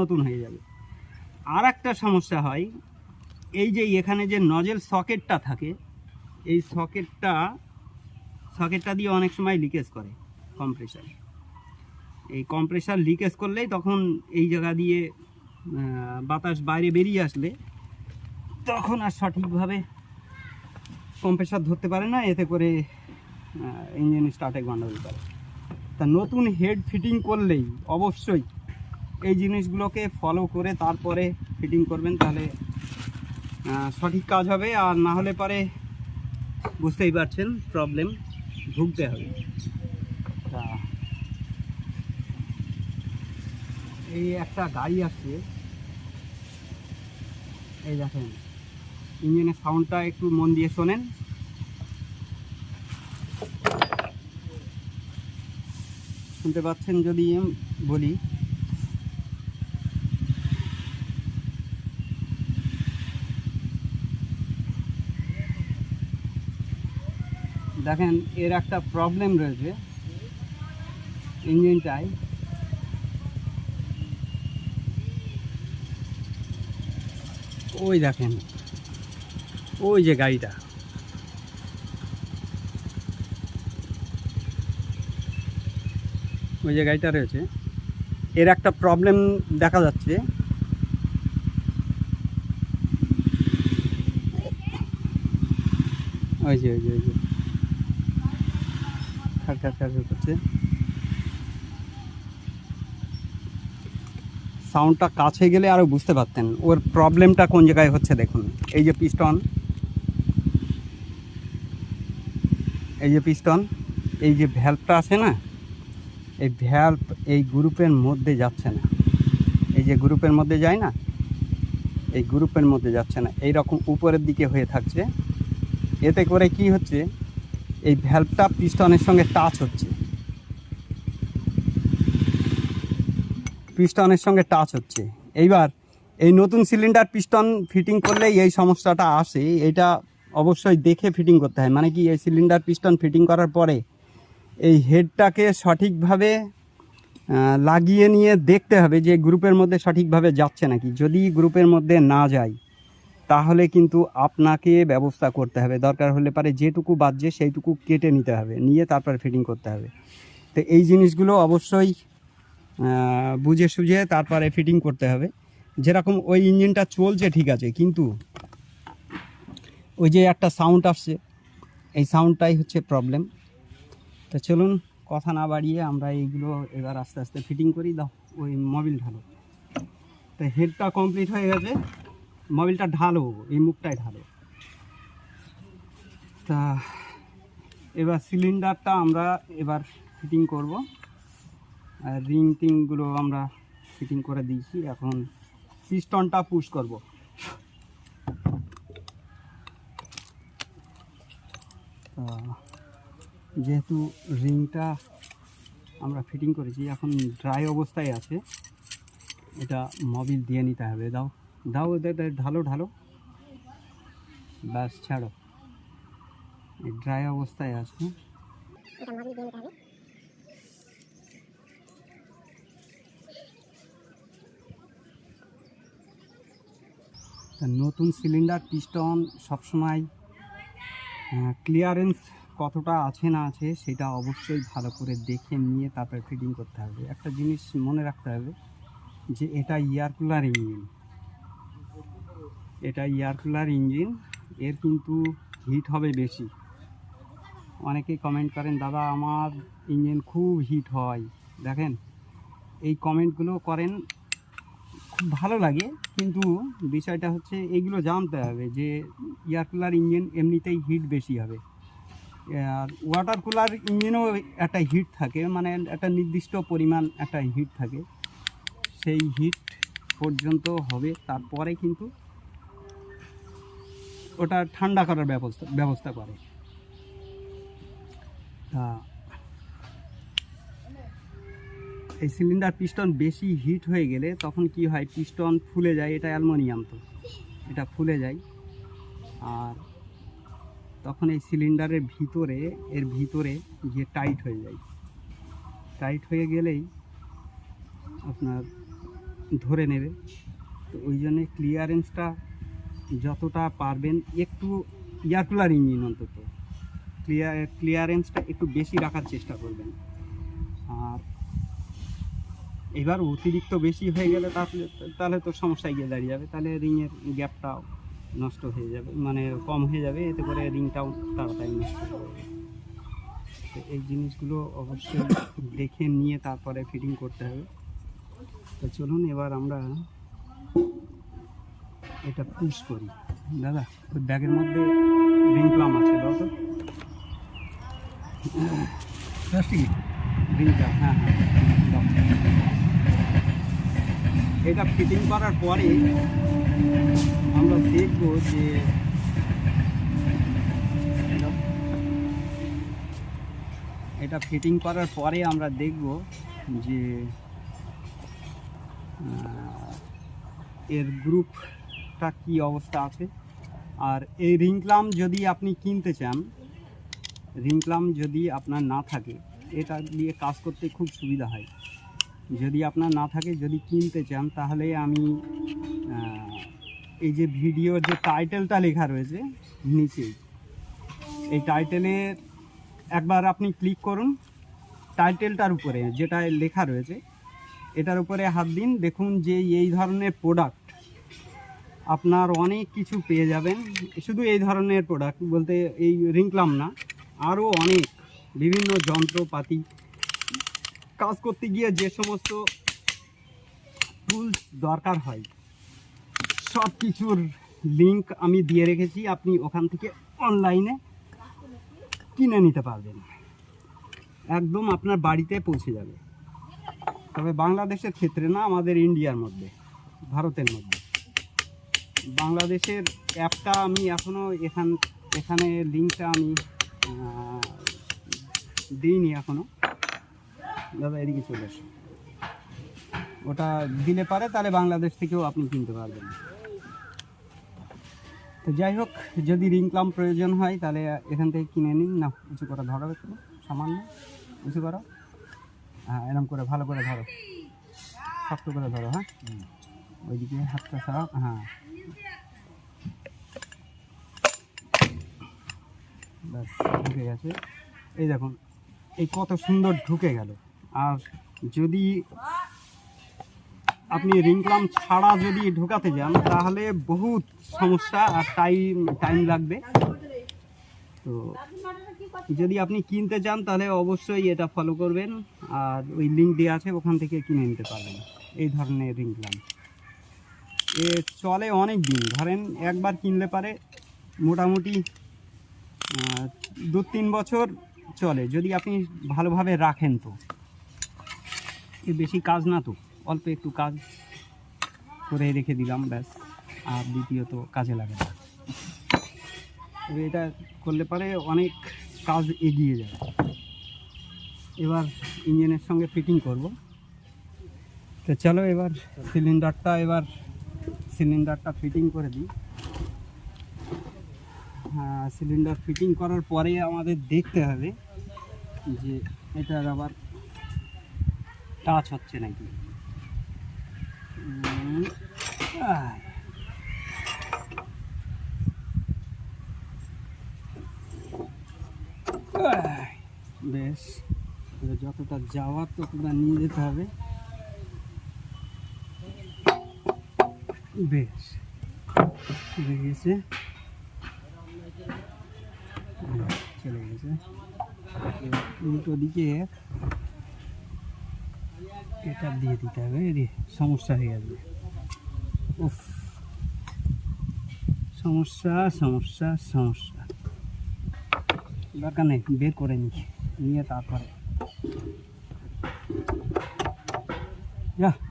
নতুন হয়ে যাবে। আর একটা সমস্যা হয়, এই যে এখানে যে নজেল সকেটটা থাকে, এই সকেটটা সকেটটা দিয়ে অনেক সময় লিকেজ করে কম্প্রেসার এই কম্প্রেসার লিকেজ করলেই তখন এই জায়গা দিয়ে বাতাস বাইরে বেরিয়ে আসলে তখন আর সঠিকভাবে কম্প্রেসার ধরতে পারে না, এতে করে ইঞ্জিন স্টার্টে গন্ডগোল করে। তা নতুন হেড ফিটিং করলেই অবশ্যই এই জিনিসগুলোকে ফলো করে তারপরে ফিটিং করবেন, তাহলে সঠিক কাজ হবে। আর না হলে পরে বুঝতেই পারছেন প্রবলেম ভুগতে হবে। এই একটা গাড়ি আসছে। এই দেখেন, ইঞ্জিনের সাউন্ডটা একটু মন দিয়ে শোনেন। শুনতে পাচ্ছেন যদি বলি। দেখেন, এর একটা প্রবলেম রয়েছে ইঞ্জিনটায় ওই দেখেন, ওই যে গাড়িটা। ওই যে গাড়িটা রয়েছে। এর একটা প্রবলেম দেখা যাচ্ছে। ওই যে ওই যে ওই যে। খার খার খার খার করছে সাউন্ডটা কাছে গেলে আরও বুঝতে পারতেন। ওর প্রবলেমটা কোন জায়গায় হচ্ছে দেখুন। এই যে পিস্টন এই যে পিস্টন এই যে ভ্যালভটা আছে না? এই ভ্যালভ এই গ্রুপের মধ্যে যাচ্ছে না। এই যে গ্রুপের মধ্যে যায় না? এই গ্রুপের মধ্যে যাচ্ছে না। এই রকম উপরের দিকে হয়ে থাকছে। এতে করে কি হচ্ছে? এই ভ্যালভটা পিস্টনের সঙ্গে টাচ হচ্ছে। পিস্টনের সঙ্গে টাচ হচ্ছে। এইবার এই নতুন সিলিন্ডার পিস্টন ফিটিং করলেই এই সমস্যাটা আসে। এটা অবশ্যই দেখে ফিটিং করতে হয়। মানে কি, এই সিলিন্ডার পিস্টন ফিটিং করার পরে এই হেডটাকে সঠিকভাবে লাগিয়ে নিয়ে দেখতে হবে যে গ্রুপের মধ্যে সঠিকভাবে যাচ্ছে নাকি। যদি গ্রুপের মধ্যে না যায় তাহলে কিন্তু আপনাকে ব্যবস্থা করতে হবে। দরকার হলে পারে যেটুকু বাজছে সেইটুকু কেটে নিতে হবে, নিয়ে তারপর ফিটিং করতে হবে। তো এই জিনিসগুলো অবশ্যই বুঝে সুঝে তারপরে ফিটিং করতে হবে। যেরকম ওই ইঞ্জিনটা চলছে ঠিক আছে, কিন্তু ওই যে একটা সাউন্ড আসছে, এই সাউন্ডটাই হচ্ছে প্রবলেম তো চলুন, কথা না বাড়িয়ে আমরা এইগুলো এবার আস্তে আস্তে ফিটিং করি। দাও, ওই মোবিল ঢালো। তো হেডটা কমপ্লিট হয়ে গেছে। মোবিলটা ঢালো এই মুখটাই ঢালো তা, এবার সিলিন্ডারটা আমরা এবার ফিটিং করব। আর রিং টিংগুলো আমরা ফিটিং করে দিয়েছি। এখন পিস্টনটা পুশ করব। যেহেতু রিংটা আমরা ফিটিং করেছি, এখন ড্রাই অবস্থায় আছে। এটা মোবিল দিয়ে নিতে হবে, দাও। দাও ঢালো ঢালো। ব্যাস, ছাড়ো। ড্রাই অবস্থায় আছে। নতুন সিলিন্ডার পিস্টন সবসময় ক্লিয়ারেন্স কতটা আছে না আছে সেটা অবশ্যই ভালো করে দেখে নিয়ে তারপরে ফিটিং করতে হবে। একটা জিনিস মনে রাখতে হবে যে এটা ইয়ার কুলার ইঞ্জিন এটা এয়ার কুলার ইঞ্জিন এর কিন্তু হিট হবে বেশি। অনেকেই কমেন্ট করেন, দাদা, আমার ইঞ্জিন খুব হিট হয়। দেখেন, এই কমেন্টগুলো করেন, খুব ভালো লাগে, কিন্তু বিষয়টা হচ্ছে এইগুলো জানতে হবে যে এয়ার কুলার ইঞ্জিন এমনিতেই হিট বেশি হবে। আর ওয়াটার কুলার ইঞ্জিনও একটা হিট থাকে মানে একটা নির্দিষ্ট পরিমাণ একটা হিট থাকে। সেই হিট পর্যন্ত হবে, তারপরে কিন্তু ওটা ঠান্ডা করার ব্যবস্থা ব্যবস্থা করে। তা, এই সিলিন্ডার পিস্টন বেশি হিট হয়ে গেলে তখন কি হয়, পিস্টন ফুলে যায়, এটা অ্যালমোনিয়াম তো, এটা ফুলে যায়। আর তখন এই সিলিন্ডারের ভিতরে, এর ভিতরে গিয়ে টাইট হয়ে যায়। টাইট হয়ে গেলেই আপনার ধরে নেবে। তো ওই জন্যে ক্লিয়ারেন্সটা যতটা পারবেন একটু এয়ার কুলার ইঞ্জিন অন্তত। ক্লিয়ার ক্লিয়ারেন্সটা একটু বেশি রাখার চেষ্টা করবেন। আর এবার অতিরিক্ত বেশি হয়ে গেলে তাহলে তাহলে তো সমস্যায় গিয়ে দাঁড়িয়ে যাবে। তাহলে রিংয়ের গ্যাপটাও নষ্ট হয়ে যাবে মানে কম হয়ে যাবে, এতে করে রিংটাও তাড়াতাড়ি নষ্ট হয়ে যাবে। তো এই জিনিসগুলো অবশ্যই দেখে নিয়ে তারপরে ফিটিং করতে হবে। তো চলুন, এবার আমরা এটা পুশ করি। দাদা, ওই ব্যাগের মধ্যে রিং প্লাম আছে, দাও তো। প্লাস্টিক রিং হ্যাঁ হ্যাঁ এটা ফিটিং করার পরে আমরা দেখব যে এটা ফিটিং করার পরে আমরা দেখব যে এর এর গ্রুপটা কি অবস্থা আছে? আর এই রিংক্লাম যদি আপনি কিনতে চান রিংক্লাম যদি আপনার না থাকে, এটা দিয়ে কাজ করতে খুব সুবিধা হয়। যদি আপনার না থাকে, যদি কিনতে চান, তাহলে আমি এই যে ভিডিওর যে টাইটেলটা লেখা রয়েছে নিচেই এই টাইটেলের একবার আপনি ক্লিক করুন, টাইটেলটার উপরে যেটা লেখা রয়েছে, এটার উপরে হাত দিন, দেখুন যে এই ধরনের প্রোডাক্ট আপনার অনেক কিছু পেয়ে যাবেন। শুধু এই ধরনের প্রোডাক্ট বলতে এই রিংক্লাম না, আরও অনেক বিভিন্ন যন্ত্রপাতি। কাজ করতে গিয়ে যে সমস্ত টুলস দরকার হয়, সব কিছুর লিংক আমি দিয়ে রেখেছি। আপনি ওখান থেকে অনলাইনে কিনে নিতে পারবেন। একদম আপনার বাড়িতে পৌঁছে যাবে। তবে বাংলাদেশের ক্ষেত্রে না, আমাদের ইন্ডিয়ার মধ্যে, ভারতের মধ্যে। বাংলাদেশের অ্যাপটা আমি এখনও এখান, এখানে লিঙ্কটা আমি দিইনি এখনও দাদা, এদিকে চলে আসুন। ওটা দিলে পারে, তাহলে বাংলাদেশ থেকেও আপনি কিনতে পারবেন। তো যাই হোক, যদি রিংক্লাম প্রয়োজন হয়, তাহলে এখান থেকে কিনে নিন। না, উঁচু করে ধরো একটু, সামান্য উঁচু করো। হ্যাঁ এরকম করে, ভালো করে ধরো। শক্ত করে ধরো হ্যাঁ? ওইদিকে হাতটা সরাও হ্যাঁ। ব্যাস, ঢুকে গেছে। এই দেখুন, এই কত সুন্দর ঢুকে গেল। আর যদি আপনি রিংক্লাম ছাড়া যদি ঢোকাতে যান, তাহলে বহুত সমস্যা আর টাইম টাইম লাগবে। তো যদি আপনি কিনতে চান, তাহলে অবশ্যই এটা ফলো করবেন। আর ওই লিঙ্ক দেওয়া আছে, ওখান থেকে কিনে নিতে পারবেন। এই ধরনের রিংক্লাম এ চলে অনেক দিন। ধরেন একবার কিনলে পারে মোটামুটি দু তিন বছর চলে, যদি আপনি ভালোভাবে রাখেন তো। বেশি কাজ না তো, অল্প একটু কাজ করে রেখে দিলাম, ব্যাস। আর দ্বিতীয়ত কাজে লাগে না। এটা করলে পারে অনেক কাজ এগিয়ে যাবে এবার ইঞ্জিনের সঙ্গে ফিটিং করব। তো চলো এবার সিলিন্ডারটা এবার সিলিন্ডারটা ফিটিং করে দিই। হ্যাঁ সিলিন্ডার ফিটিং করার পরে আমাদের দেখতে হবে যে এটার আবার টাচ হচ্ছে নাকি। বেশ যতটা যাওয়ার ততটা নিয়ে যেতে হবে। বেশ। চলে গেছে। চলে গেছে। উল্টো দিকে এটা দিয়ে দিতে হবে রে সমস্যা হয়ে যাবে উফ। সমস্যা সমস্যা সমস্যা। দরকার নেই, বের করে নি নিয়ে তারপরে। যা।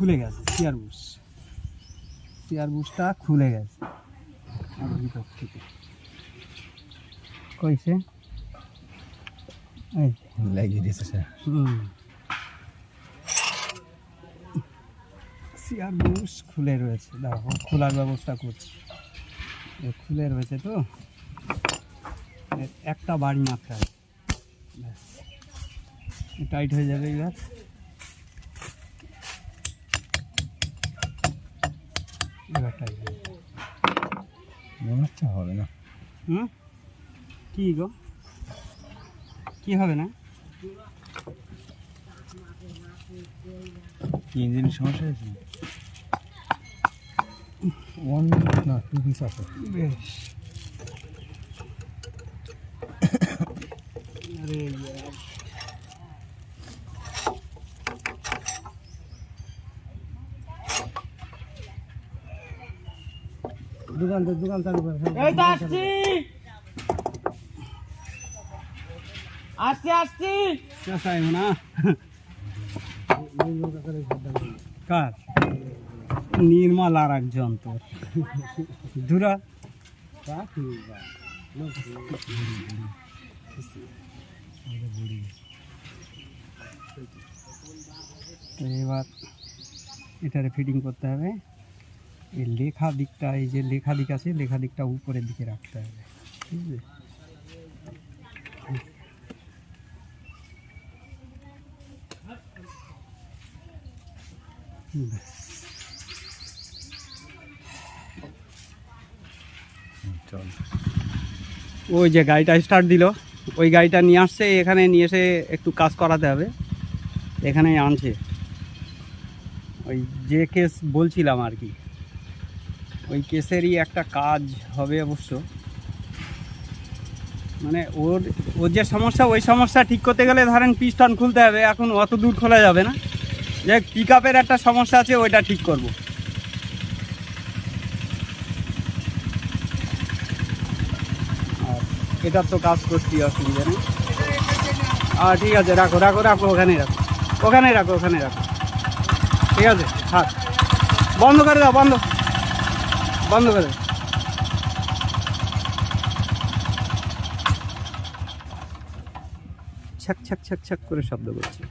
খুলে গেছে চেয়ার বুস চেয়ার বুসটা খুলে গেছে। ভিতর থেকে। কইছে? লাগিয়ে দিয়েছে স্যার সিয়ার বুস খুলে রয়েছে। দেখো খোলার ব্যবস্থা করছি। খুলে রয়েছে তো। একটা বাড়ি মাত্রা টাইট হয়ে যাবে এবার। মনে হচ্ছে হবে না। হুম? কি গো? কি হবে না? কি ইঞ্জিনের সমস্যা হয়েছে? ওয়ান না টু পিস আছে। বেশ। আরে দোকান দোকান চালু করে এই তো আসছি। আসছি আসছি। না কার? নির্মল আর এক যন্ত্র। ধুরা। এবার এটারে ফিটিং করতে হবে। এই লেখা দিকটা এই যে লেখা দিক আছে লেখা দিকটা উপরের দিকে রাখতে হবে। চল ওই যে গাড়িটা স্টার্ট দিল, ওই গাড়িটা নিয়ে আসছে, এখানে নিয়ে এসে একটু কাজ করাতে হবে। এখানে আনছে। ওই যে কেস বলছিলাম আর কি। ওই কেসেরই একটা কাজ হবে অবশ্য। মানে ওর ওর যে সমস্যা, ওই সমস্যা ঠিক করতে গেলে ধরেন পিস্টন খুলতে হবে, এখন অত দূর খোলা যাবে না। যে পিক একটা সমস্যা আছে, ওইটা ঠিক করব। এটার তো কাজ করছি অসুবিধা নেই। আর ঠিক আছে, রাখো রাখো রাখো, ওখানেই রাখো। ওখানেই রাখো ওখানে রাখো। ঠিক আছে, থাক। বন্ধ করে দাও, বন্ধ। বন্ধ করে। ছাক ছাক ছাক ছাক করে শব্দ করছে।